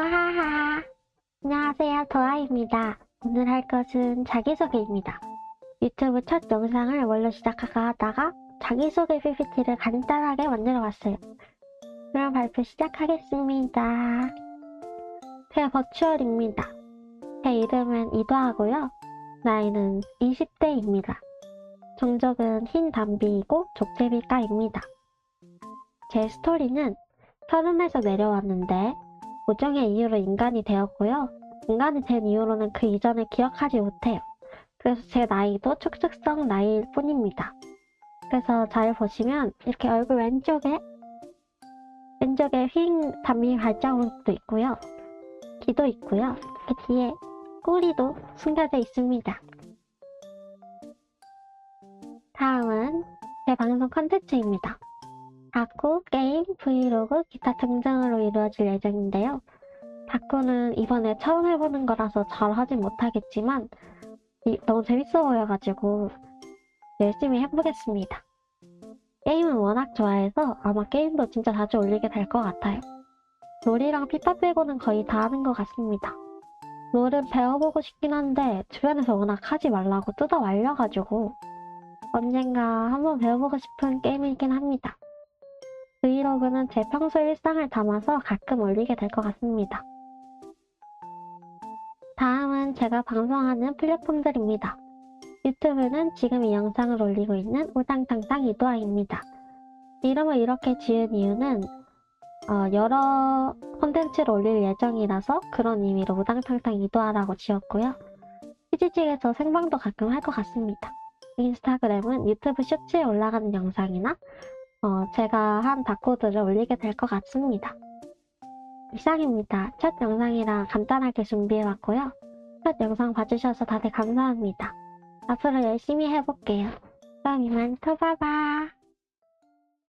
하하. 안녕하세요, 도아입니다. 오늘 할 것은 자기소개입니다. 유튜브 첫 영상을 원로 시작할까 하다가 자기소개 PPT를 간단하게 만들어 봤어요. 그럼 발표 시작하겠습니다. 제 버추얼입니다. 제 이름은 이도하고요. 나이는 20대입니다. 종족은 흰 담비이고 족제비과입니다. 제 스토리는 서른에서 내려왔는데 우정의 이유로 인간이 되었고요. 인간이 된 이후로는 그 이전을 기억하지 못해요. 그래서 제 나이도 축적성 나이일 뿐입니다. 그래서 잘 보시면 이렇게 얼굴 왼쪽에 왼쪽에 휭 담비 발자국도 있고요. 귀도 있고요. 그 뒤에 꼬리도 숨겨져 있습니다. 다음은 제 방송 컨텐츠입니다. 다쿠, 게임, 브이로그, 기타 등등으로 이루어질 예정인데요. 다쿠는 이번에 처음 해보는 거라서 잘 하진 못하겠지만 이- 너무 재밌어 보여가지고 열심히 해보겠습니다. 게임은 워낙 좋아해서 아마 게임도 진짜 자주 올리게 될 것 같아요. 롤이랑 피파 빼고는 거의 다 하는 것 같습니다. 롤은 배워보고 싶긴 한데 주변에서 워낙 하지 말라고 뜯어 말려가지고 언젠가 한번 배워보고 싶은 게임이긴 합니다. 브이로그는 제 평소 일상을 담아서 가끔 올리게 될 것 같습니다. 다음은 제가 방송하는 플랫폼들입니다. 유튜브는 지금 이 영상을 올리고 있는 우당탕탕 이도아입니다. 이름을 이렇게 지은 이유는 어, 여러 콘텐츠를 올릴 예정이라서 그런 의미로 우당탕탕 이도아라고 지었고요. 피지직에서 생방도 가끔 할 것 같습니다. 인스타그램은 유튜브 쇼츠에 올라가는 영상이나 어, 제가 한 바코드를 올리게 될 것 같습니다. 이상입니다. 첫 영상이라 간단하게 준비해왔고요. 첫 영상 봐주셔서 다들 감사합니다. 앞으로 열심히 해볼게요. 그럼 이만 또 봐봐.